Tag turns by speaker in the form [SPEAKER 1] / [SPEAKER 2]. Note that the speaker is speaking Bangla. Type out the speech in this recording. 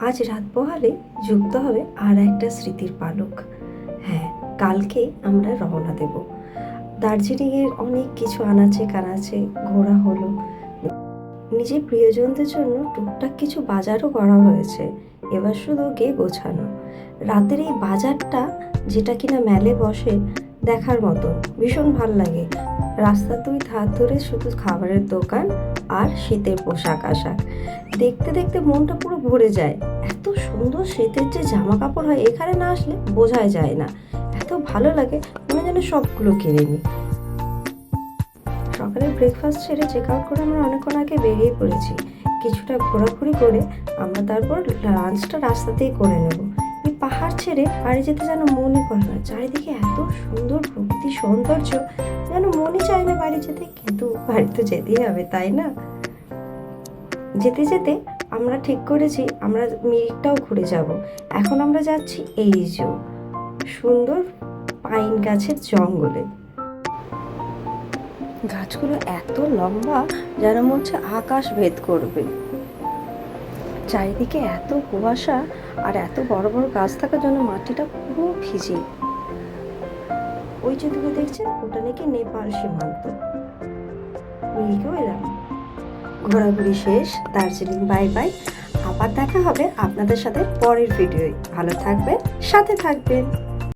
[SPEAKER 1] আজ রাত পোহালে যুক্ত হবে আর একটা স্মৃতির পালক। হ্যাঁ কালকে আমরা রওনা দেব। দার্জিলিংয়ের অনেক কিছু আনাচে কানাচে ঘোরা হলো। নিজের প্রিয়জনদের জন্য টুকটাক কিছু বাজারও করা হয়েছে। এবার শুধু গিয়ে গোছানো। রাতের এই বাজারটা, যেটা কিনা মেলে বসে, দেখার মতো। ভীষণ ভালো লাগে। রাস্তা দুই ধার ধরে শুধু খাবারের দোকান আর শীতের পোশাক আশাক। দেখতে দেখতে মনটা পুরো ভরে যায়। এত সুন্দর শীতের যে জামা কাপড় হয়, এখানে না আসলে বোঝাই যায় না। এত ভালো লাগে, মনে যেন সবগুলো কিনে নিই। সকালে ব্রেকফাস্ট সেরে চেক আউট করে আমরা অনেকক্ষণ আগে বেরিয়ে পড়েছি। কিছুটা ঘোরাঘুরি করে আমরা তারপর লাঞ্চটা রাস্তাতেই করে নেব। এই পাহাড় ছেড়ে বাড়ি যেতে যেন মনই করে না। চারিদিকে এত সুন্দর প্রকৃতি সৌন্দর্য, যেন মনই চায় না বাড়ি যেতে, কিন্তু বাড়ি তো যেতেই হবে, তাই না? যেতে যেতে আমরা ঠিক করেছি, আমরা মিরিকটাও ঘুরে যাব। এখন আমরা যাচ্ছি এই যে সুন্দর পাইন গাছের জঙ্গলে। গাছগুলো এত লম্বা যেন মনে হচ্ছে আকাশ ভেদ করবে। চারিদিকে এত কুয়াশা আর এত বড় বড় গাছ থাকার জন্য মাটিটা পুরো ভিজে। ওই যেটুকু দেখছেন? ওটা নাকি নেপাল সীমান্ত। মিরিকেও এলাম ঘোরাঘুরি শেষ, দার্জিলিং বাই বাই আবার দেখা হবে আপনাদের সাথে পরের ভিডিওয়। ভালো থাকবেন, সাথে থাকবেন।